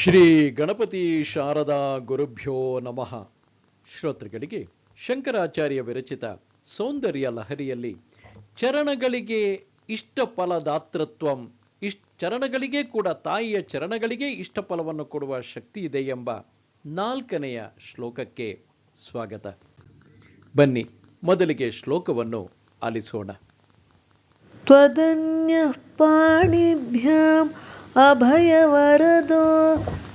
ಶ್ರೀ ಗಣಪತಿ ಶಾರದಾ ಗುರುಭ್ಯೋ ನಮಃ. ಶ್ರೋತೃಗಳಿಗೆ ಶಂಕರಾಚಾರ್ಯ ವಿರಚಿತ ಸೌಂದರ್ಯ ಲಹರಿಯಲ್ಲಿ ಚರಣಗಳಿಗೆ ಇಷ್ಟ ಫಲದಾತೃತ್ವಂ ಇಷ್ಟ ಚರಣಗಳಿಗೆ ಕೂಡ ತಾಯಿಯ ಚರಣಗಳಿಗೆ ಇಷ್ಟ ಫಲವನ್ನು ಕೊಡುವ ಶಕ್ತಿ ಇದೆ ಎಂಬ ನಾಲ್ಕನೆಯ ಶ್ಲೋಕಕ್ಕೆ ಸ್ವಾಗತ. ಬನ್ನಿ, ಮೊದಲಿಗೆ ಶ್ಲೋಕವನ್ನು ಆಲಿಸೋಣ. ತ್ವದನ್ಯ ಪಾಣಿಭ್ಯಾಂ अभयवरदो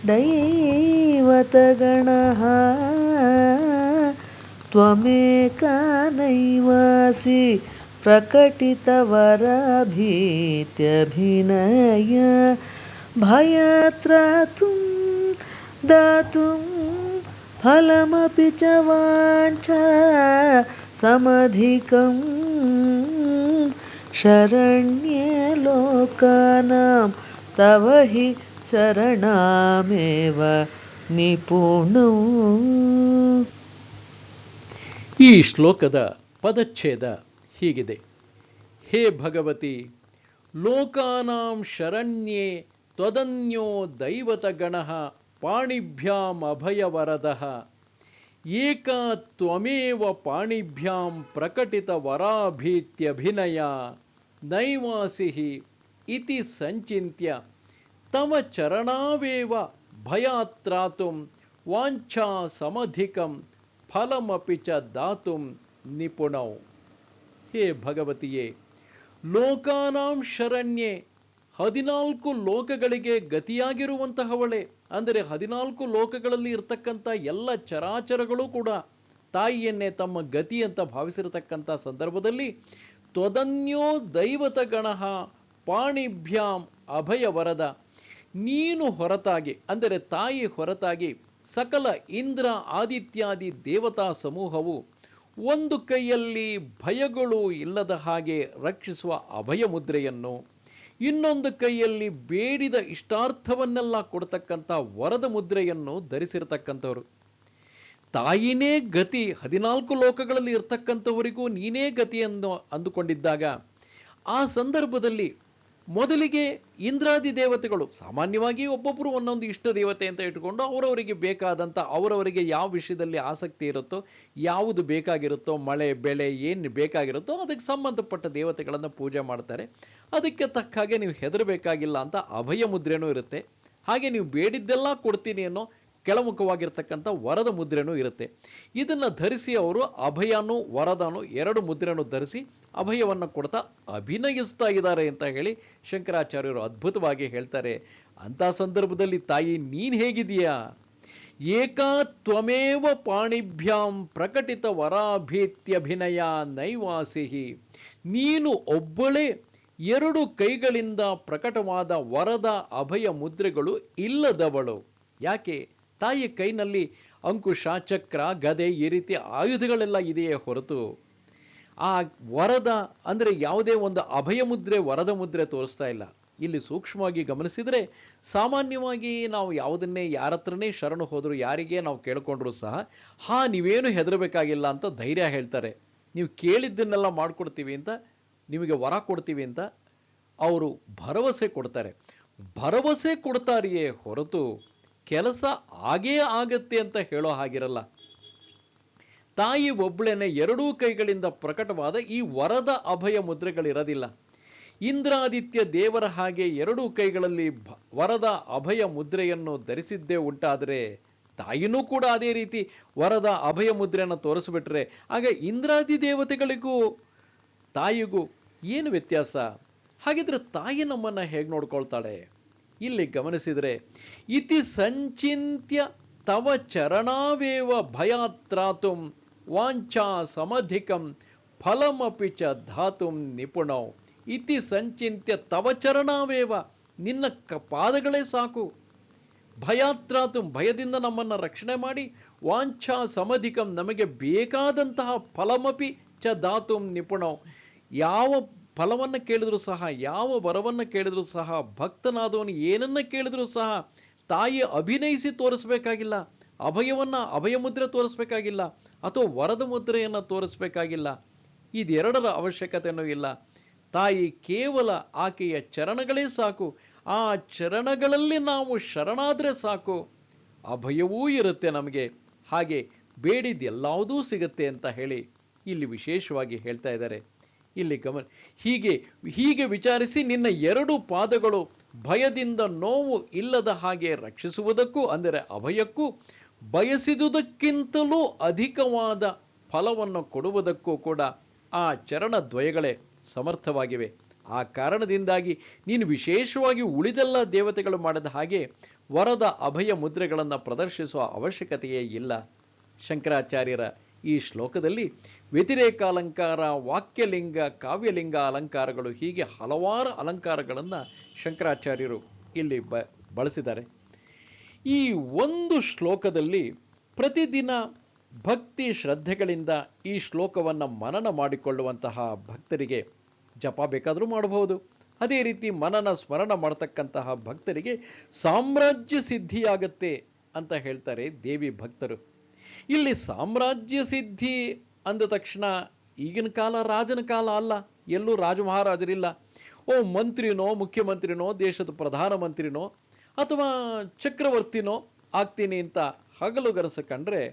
दैवतगणः त्वमेका नैवासि प्रकटितवराभीत्यभिनय भयत्रातुं दातुं फलमपि च वाञ्छा समधिकम् शरण्ये लोकानां तव हि चरणामेव निपुणौ ಈ ಶ್ಲೋಕದ ಪದಚ್ಛೇದ ಹೀಗಿದೆ ಹೇ ಭಗವತಿ ಲೋಕಾನಾಂ ಶರಣ್ಯೇ ತ್ವದನ್ಯೋ ದೈವತಗಣಃ ಪಾಣಿಭ್ಯಾಂ ಅಭಯವರದಃ ಏಕ ತ್ವಮೇವ ಪಾಣಿಭ್ಯಾಂ ಪ್ರಕಟಿತ ವರಾಭೀತ್ಯಭಿನಯ ನೈವಾಸಿಃ ಇತಿ ಸಂಚಿತ್ಯ ತವ ಚರಣಾವೇವ ಭಯಾತ್ರಾತು ವಾಂಛಾ ಸಮಧಿಕಂ ಫಲಮಪಿ ಚ ದಾತುಂ ನಿಪುಣೌ ಹೇ ಭಗವತಿಯೇ ಲೋಕಾನಾಂ ಶರಣ್ಯೆ ಹದಿನಾಲ್ಕು ಲೋಕಗಳಿಗೆ ಗತಿಯಾಗಿರುವಂತಹವಳೆ, ಅಂದರೆ ಹದಿನಾಲ್ಕು ಲೋಕಗಳಲ್ಲಿ ಇರ್ತಕ್ಕಂಥ ಎಲ್ಲ ಚರಾಚರಗಳು ಕೂಡ ತಾಯಿಯನ್ನೇ ತಮ್ಮ ಗತಿ ಅಂತ ಭಾವಿಸಿರತಕ್ಕಂಥ ಸಂದರ್ಭದಲ್ಲಿ ತ್ವದನ್ಯೋ ದೈವತ ಗಣಃ ಪಾಣಿಭ್ಯಾಂ ಅಭಯ ವರದ ನೀನು ಹೊರತಾಗಿ, ಅಂದರೆ ತಾಯಿ ಹೊರತಾಗಿ, ಸಕಲ ಇಂದ್ರ ಆದಿತ್ಯಾದಿ ದೇವತಾ ಸಮೂಹವು ಒಂದು ಕೈಯಲ್ಲಿ ಭಯಗಳು ಇಲ್ಲದ ಹಾಗೆ ರಕ್ಷಿಸುವ ಅಭಯ ಮುದ್ರೆಯನ್ನು ಇನ್ನೊಂದು ಕೈಯಲ್ಲಿ ಬೇಡಿದ ಇಷ್ಟಾರ್ಥವನ್ನೆಲ್ಲ ಕೊಡ್ತಕ್ಕಂಥ ವರದ ಮುದ್ರೆಯನ್ನು ಧರಿಸಿರತಕ್ಕಂಥವರು. ತಾಯಿನೇ ಗತಿ, ಹದಿನಾಲ್ಕು ಲೋಕಗಳಲ್ಲಿ ಇರ್ತಕ್ಕಂಥವರಿಗೂ ನೀನೇ ಗತಿ ಎಂದು ಅಂದುಕೊಂಡಿದ್ದಾಗ, ಆ ಸಂದರ್ಭದಲ್ಲಿ ಮೊದಲಿಗೆ ಇಂದ್ರಾದಿ ದೇವತೆಗಳು, ಸಾಮಾನ್ಯವಾಗಿ ಒಬ್ಬೊಬ್ಬರು ಒಂದೊಂದು ಇಷ್ಟ ದೇವತೆ ಅಂತ ಇಟ್ಕೊಂಡು ಅವರವರಿಗೆ ಬೇಕಾದಂಥ ಅವರವರಿಗೆ ಯಾವ ವಿಷಯದಲ್ಲಿ ಆಸಕ್ತಿ ಇರುತ್ತೋ, ಯಾವುದು ಬೇಕಾಗಿರುತ್ತೋ, ಮಳೆ, ಬೆಳೆ, ಏನು ಬೇಕಾಗಿರುತ್ತೋ, ಅದಕ್ಕೆ ಸಂಬಂಧಪಟ್ಟ ದೇವತೆಗಳನ್ನು ಪೂಜೆ ಮಾಡ್ತಾರೆ. ಅದಕ್ಕೆ ತಕ್ಕ ಹಾಗೆ ನೀವು ಹೆದರಬೇಕಾಗಿಲ್ಲ ಅಂತ ಅಭಯ ಮುದ್ರೆನೂ ಇರುತ್ತೆ. ಹಾಗೆ ನೀವು ಬೇಡಿದ್ದೆಲ್ಲ ಕೊಡ್ತೀನಿ ಅನ್ನೋ ಕೆಳಮುಖವಾಗಿರ್ತಕ್ಕಂಥ ವರದ ಮುದ್ರೆನೂ ಇರುತ್ತೆ. ಇದನ್ನು ಧರಿಸಿ ಅವರು ಅಭಯನೂ ವರದನೂ ಎರಡು ಮುದ್ರೆನೂ ಧರಿಸಿ ಅಭಯವನ್ನು ಕೊಡ್ತಾ ಅಭಿನಯಿಸ್ತಾ ಇದ್ದಾರೆ ಅಂತ ಹೇಳಿ ಶಂಕರಾಚಾರ್ಯರು ಅದ್ಭುತವಾಗಿ ಹೇಳ್ತಾರೆ. ಅಂಥ ಸಂದರ್ಭದಲ್ಲಿ ತಾಯಿ ನೀನು ಹೇಗಿದೆಯಾ ಏಕಾ ತ್ವಮೇವ ಪಾಣಿಭ್ಯಾಂ ಪ್ರಕಟಿತ ವರಾಭೀತ್ಯಭಿನಯ ನೈವಾಸಿಹಿ. ನೀನು ಒಬ್ಬಳೇ ಎರಡು ಕೈಗಳಿಂದ ಪ್ರಕಟವಾದ ವರದ ಅಭಯ ಮುದ್ರೆಗಳು ಇಲ್ಲದವಳು. ಯಾಕೆ? ತಾಯಿಯ ಕೈನಲ್ಲಿ ಅಂಕುಶ ಚಕ್ರ ಗದೆ ಈ ರೀತಿ ಆಯುಧಗಳೆಲ್ಲ ಇದೆಯೇ ಹೊರತು. ಆ ವರದ ಅಂದರೆ ಯಾವುದೇ ಒಂದು ಅಭಯ ಮುದ್ರೆ, ವರದ ಮುದ್ರೆ ತೋರಿಸ್ತಾ ಇಲ್ಲ. ಇಲ್ಲಿ ಸೂಕ್ಷ್ಮವಾಗಿ ಗಮನಿಸಿದರೆ ಸಾಮಾನ್ಯವಾಗಿ ನಾವು ಯಾವುದನ್ನೇ, ಯಾರ ಹತ್ರನೇ ಶರಣು ಹೋದರೂ, ಯಾರಿಗೆ ನಾವು ಕೇಳ್ಕೊಂಡ್ರು ಸಹ, ಹಾ, ನೀವೇನು ಹೆದರಬೇಕಾಗಿಲ್ಲ ಅಂತ ಧೈರ್ಯ ಹೇಳ್ತಾರೆ. ನೀವು ಕೇಳಿದ್ದನ್ನೆಲ್ಲ ಮಾಡ್ಕೊಡ್ತೀವಿ ಅಂತ, ನಿಮಗೆ ವರ ಕೊಡ್ತೀವಿ ಅಂತ ಅವರು ಭರವಸೆ ಕೊಡ್ತಾರೆ. ಭರವಸೆ ಕೊಡ್ತಾರೆಯೇ ಹೊರತು ಕೆಲಸ ಆಗೇ ಆಗತ್ತೆ ಅಂತ ಹೇಳೋ ಹಾಗಿರಲ್ಲ. ತಾಯಿ ಒಬ್ಬಳೇನೆ ಎರಡೂ ಕೈಗಳಿಂದ ಪ್ರಕಟವಾದ ಈ ವರದ ಅಭಯ ಮುದ್ರೆಗಳಿರೋದಿಲ್ಲ. ಇಂದ್ರಾದಿತ್ಯ ದೇವರ ಹಾಗೆ ಎರಡೂ ಕೈಗಳಲ್ಲಿ ವರದ ಅಭಯ ಮುದ್ರೆಯನ್ನು ಧರಿಸಿದ್ದೇ ಉಂಟಾದರೆ ತಾಯಿನೂ ಕೂಡ ಅದೇ ರೀತಿ ವರದ ಅಭಯ ಮುದ್ರೆಯನ್ನು ತೋರಿಸ್ಬಿಟ್ರೆ ಆಗ ಇಂದ್ರಾದಿ ದೇವತೆಗಳಿಗೂ, ತಾಯಿಗೂ ಏನು ವ್ಯತ್ಯಾಸ? ಹಾಗಿದ್ರೆ ತಾಯಿ ನಮ್ಮನ್ನು ಹೇಗೆ ನೋಡ್ಕೊಳ್ತಾಳೆ? ಇಲ್ಲಿ ಗಮನಿಸಿದರೆ, ಇತಿ ಸಂಚಿಂತ್ಯ ತವ ಚರಣಾವೇವ ಭಯಾತ್ರಾತುಂ ವಾಂಛಾ ಸಮಧಿಕಂ ಫಲಮಪಿ ಚ ಧಾತುಂ ನಿಪುಣೌ. ಇತಿ ಸಂಚಿಂತ್ಯ ತವ ಚರಣಾವೇವ. ನಿನ್ನ ಕ ಪಾದಗಳೇ ಸಾಕು. ಭಯಾತ್ರಾತು ಭಯದಿಂದ ನಮ್ಮನ್ನು ರಕ್ಷಣೆ ಮಾಡಿ ವಾಂಛಾ ಸಮಧಿಕಂ ನಮಗೆ ಬೇಕಾದಂತಹ ಫಲಮಪಿ ಚ ಧಾತುಂ ನಿಪುಣೌ. ಯಾವ ಫಲವನ್ನು ಕೇಳಿದರೂ ಸಹ, ಯಾವ ವರವನ್ನು ಕೇಳಿದರೂ ಸಹ, ಭಕ್ತನಾದವನು ಏನನ್ನ ಕೇಳಿದರೂ ಸಹ ತಾಯಿ ಅಭಿನಯಿಸಿ ತೋರಿಸಬೇಕಾಗಿಲ್ಲ. ಅಭಯವನ್ನ ಅಭಯ ಮುದ್ರೆ ತೋರಿಸ್ಬೇಕಾಗಿಲ್ಲ. ಅಥವಾ ವರದ ಮುದ್ರೆಯನ್ನು ತೋರಿಸಬೇಕಾಗಿಲ್ಲ. ಇದೆರಡರ ಅವಶ್ಯಕತೆಯೂ ಇಲ್ಲ. ತಾಯಿ ಕೇವಲ ಆಕೆಯ ಚರಣಗಳೇ ಸಾಕು. ಆ ಚರಣಗಳಲ್ಲಿ ನಾವು ಶರಣಾದರೆ ಸಾಕು. ಅಭಯವೂ ಇರುತ್ತೆ ನಮಗೆ. ಹಾಗೆ ಬೇಡಿದ್ದೆಲ್ಲವುದೂ ಸಿಗುತ್ತೆ ಅಂತ ಹೇಳಿ ಇಲ್ಲಿ ವಿಶೇಷವಾಗಿ ಹೇಳ್ತಾ ಇದ್ದಾರೆ. ಇಲ್ಲಿ ಗಮನ ಹೀಗೆ ಹೀಗೆ ವಿಚಾರಿಸಿ ನಿನ್ನ ಎರಡು ಪಾದಗಳು ಭಯದಿಂದ ನೋವು ಇಲ್ಲದ ಹಾಗೆ ರಕ್ಷಿಸುವುದಕ್ಕೂ, ಅಂದರೆ ಅಭಯಕ್ಕೂ ಬಯಸಿದುದಕ್ಕಿಂತಲೂ ಅಧಿಕವಾದ ಫಲವನ್ನು ಕೊಡುವುದಕ್ಕೂ ಕೂಡ ಆ ಚರಣ ದ್ವಯಗಳೇ ಸಮರ್ಥವಾಗಿವೆ. ಆ ಕಾರಣದಿಂದಾಗಿ ನೀನು ವಿಶೇಷವಾಗಿ ಉಳಿದೆಲ್ಲ ದೇವತೆಗಳು ಮಾಡಿದ ಹಾಗೆ ವರದ ಅಭಯ ಮುದ್ರೆಗಳನ್ನು ಪ್ರದರ್ಶಿಸುವ ಅವಶ್ಯಕತೆಯೇ ಇಲ್ಲ. ಶಂಕರಾಚಾರ್ಯರ ಈ ಶ್ಲೋಕದಲ್ಲಿ ವ್ಯತಿರೇಕ ಅಲಂಕಾರ ವಾಕ್ಯಲಿಂಗ, ಕಾವ್ಯಲಿಂಗ ಅಲಂಕಾರಗಳು ಹೀಗೆ ಹಲವಾರು ಅಲಂಕಾರಗಳನ್ನು ಶಂಕರಾಚಾರ್ಯರು ಇಲ್ಲಿ ಬ, ಬಳಸಿದ್ದಾರೆ. ಈ ಒಂದು ಶ್ಲೋಕದಲ್ಲಿ ಪ್ರತಿದಿನ ಭಕ್ತಿ ಶ್ರದ್ಧೆಗಳಿಂದ ಈ ಶ್ಲೋಕವನ್ನು ಮನನ ಮಾಡಿಕೊಳ್ಳುವಂತಹ ಭಕ್ತರಿಗೆ ಜಪ ಬೇಕಾದರೂ ಮಾಡಬಹುದು. ಅದೇ ರೀತಿ ಮನನ ಸ್ಮರಣ ಮಾಡತಕ್ಕಂತಹ ಭಕ್ತರಿಗೆ ಸಾಮ್ರಾಜ್ಯ ಸಿದ್ಧಿಯಾಗತ್ತೆ ಅಂತ ಹೇಳ್ತಾರೆ ದೇವಿ ಭಕ್ತರು. ಇಲ್ಲಿ ಸಾಮ್ರಾಜ್ಯ ಸಿದ್ಧಿ ಅಂದ ತಕ್ಷಣ ಈಗಿನ ಕಾಲ ರಾಜನ ಕಾಲ ಅಲ್ಲ, ಎಲ್ಲೂ ರಾಜ ಮಹಾರಾಜರಿಲ್ಲ. ಓ ಮಂತ್ರಿನೋ, ಮುಖ್ಯಮಂತ್ರಿನೋ, ದೇಶದ ಪ್ರಧಾನಮಂತ್ರಿನೋ ಅಥವಾ ಚಕ್ರವರ್ತಿನೋ ಆಗ್ತೀನಿ ಅಂತ ಹಗಲುಗರಸ ಕಂಡ್ರೆ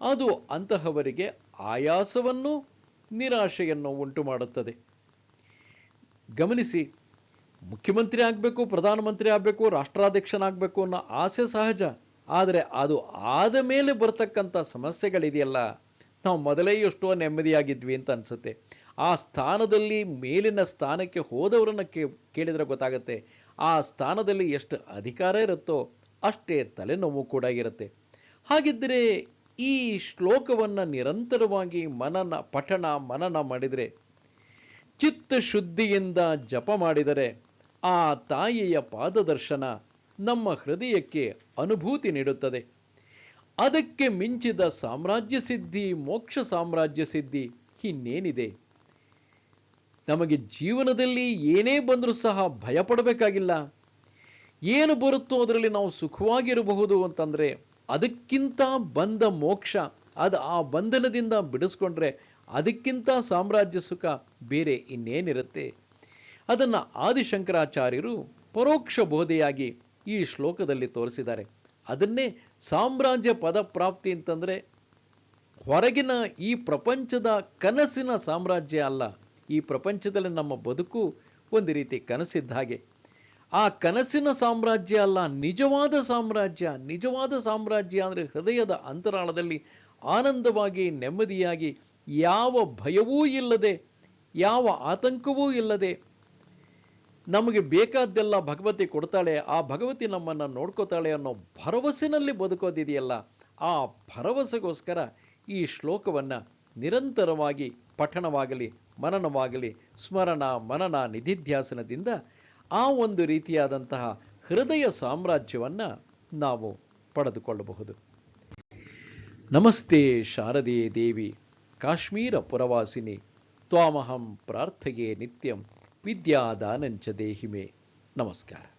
ಅದು ಅಂತಹವರಿಗೆ ಆಯಾಸವನ್ನು ನಿರಾಶೆಯನ್ನು ಉಂಟು ಮಾಡುತ್ತದೆ. ಗಮನಿಸಿ, ಮುಖ್ಯಮಂತ್ರಿ ಆಗಬೇಕು, ಪ್ರಧಾನಮಂತ್ರಿ ಆಗಬೇಕು, ರಾಷ್ಟ್ರಾಧ್ಯಕ್ಷನಾಗಬೇಕು ಅನ್ನೋ ಆಸೆ ಸಹಜ. ಆದರೆ ಅದು ಆದ ಮೇಲೆ ಬರ್ತಕ್ಕಂಥ ಸಮಸ್ಯೆಗಳಿದೆಯಲ್ಲ. ನಾವು ಮೊದಲೇ ಎಷ್ಟೋ ನೆಮ್ಮದಿಯಾಗಿದ್ವಿ ಅಂತ ಅನಿಸುತ್ತೆ. ಆ ಸ್ಥಾನದಲ್ಲಿ ಮೇಲಿನ ಸ್ಥಾನಕ್ಕೆ ಹೋದವರನ್ನು ಕೇಳಿದರೆ ಗೊತ್ತಾಗುತ್ತೆ. ಆ ಸ್ಥಾನದಲ್ಲಿ ಎಷ್ಟು ಅಧಿಕಾರ ಇರುತ್ತೋ ಅಷ್ಟೇ ತಲೆನೋವು ಕೂಡ ಇರುತ್ತೆ. ಹಾಗಿದ್ದರೆ ಈ ಶ್ಲೋಕವನ್ನು ನಿರಂತರವಾಗಿ ಮನನ, ಪಠಣ, ಮನನ ಮಾಡಿದರೆ ಚಿತ್ತ ಶುದ್ಧಿಯಿಂದ ಜಪ ಮಾಡಿದರೆ ಆ ತಾಯಿಯ ಪಾದದರ್ಶನ ನಮ್ಮ ಹೃದಯಕ್ಕೆ ಅನುಭೂತಿ ನೀಡುತ್ತದೆ. ಅದಕ್ಕೆ ಮಿಂಚಿದ ಸಾಮ್ರಾಜ್ಯ ಸಿದ್ಧಿ ಮೋಕ್ಷ ಸಾಮ್ರಾಜ್ಯ ಸಿದ್ಧಿ ಇನ್ನೇನಿದೆ? ನಮಗೆ ಜೀವನದಲ್ಲಿ ಏನೇ ಬಂದರೂ ಸಹ ಭಯಪಡಬೇಕಾಗಿಲ್ಲ. ಏನು ಬರುತ್ತೋ ಅದರಲ್ಲಿ ನಾವು ಸುಖವಾಗಿರಬಹುದು ಅಂತಂದರೆ ಅದಕ್ಕಿಂತ ಬಂದ ಮೋಕ್ಷ, ಅದು ಆ ಬಂಧನದಿಂದ ಬಿಡಿಸ್ಕೊಂಡ್ರೆ ಅದಕ್ಕಿಂತ ಸಾಮ್ರಾಜ್ಯ ಸುಖ ಬೇರೆ ಇನ್ನೇನಿರುತ್ತೆ? ಅದನ್ನು ಆದಿಶಂಕರಾಚಾರ್ಯರು ಪರೋಕ್ಷ ಬೋಧೆಯಾಗಿ ಈ ಶ್ಲೋಕದಲ್ಲಿ ತೋರಿಸಿದ್ದಾರೆ. ಅದನ್ನೇ ಸಾಮ್ರಾಜ್ಯ ಪದ ಪ್ರಾಪ್ತಿ ಅಂತಂದರೆ ಹೊರಗಿನ ಈ ಪ್ರಪಂಚದ ಕನಸಿನ ಸಾಮ್ರಾಜ್ಯ ಅಲ್ಲ. ಈ ಪ್ರಪಂಚದಲ್ಲಿ ನಮ್ಮ ಬದುಕು ಒಂದು ರೀತಿ ಕನಸಿದ್ದ ಹಾಗೆ. ಆ ಕನಸಿನ ಸಾಮ್ರಾಜ್ಯ ಅಲ್ಲ, ನಿಜವಾದ ಸಾಮ್ರಾಜ್ಯ. ನಿಜವಾದ ಸಾಮ್ರಾಜ್ಯ ಅಂದರೆ ಹೃದಯದ ಅಂತರಾಳದಲ್ಲಿ ಆನಂದವಾಗಿ, ನೆಮ್ಮದಿಯಾಗಿ ಯಾವ ಭಯವೂ ಇಲ್ಲದೆ, ಯಾವ ಆತಂಕವೂ ಇಲ್ಲದೆ ನಮಗೆ ಬೇಕಾದ್ದೆಲ್ಲ ಭಗವತಿ ಕೊಡ್ತಾಳೆ. ಆ ಭಗವತಿ ನಮ್ಮನ್ನು ನೋಡ್ಕೋತಾಳೆ ಅನ್ನೋ ಭರವಸೆನಲ್ಲಿ ಬದುಕೋದಿದೆಯಲ್ಲ. ಆ ಭರವಸೆಗೋಸ್ಕರ ಈ ಶ್ಲೋಕವನ್ನು ನಿರಂತರವಾಗಿ ಪಠಣವಾಗಲಿ. ಮನನವಾಗಲಿ, ಸ್ಮರಣ, ಮನನ ನಿಧಿಧ್ಯಾಸನದಿಂದ ಆ ಒಂದು ರೀತಿಯಾದಂತಹ ಹೃದಯ ಸಾಮ್ರಾಜ್ಯವನ್ನು ನಾವು ಪಡೆದುಕೊಳ್ಳಬಹುದು. ನಮಸ್ತೆ ಶಾರದೆ ದೇವಿ, ಕಾಶ್ಮೀರ ಪುರವಾಸಿನಿ, ತ್ವಾಮಹಂ ಪ್ರಾರ್ಥಯೇ ನಿತ್ಯಂ ವಿದ್ಯಾದಾನಂಚ ದೇಹಿಮೆ. ನಮಸ್ಕಾರ.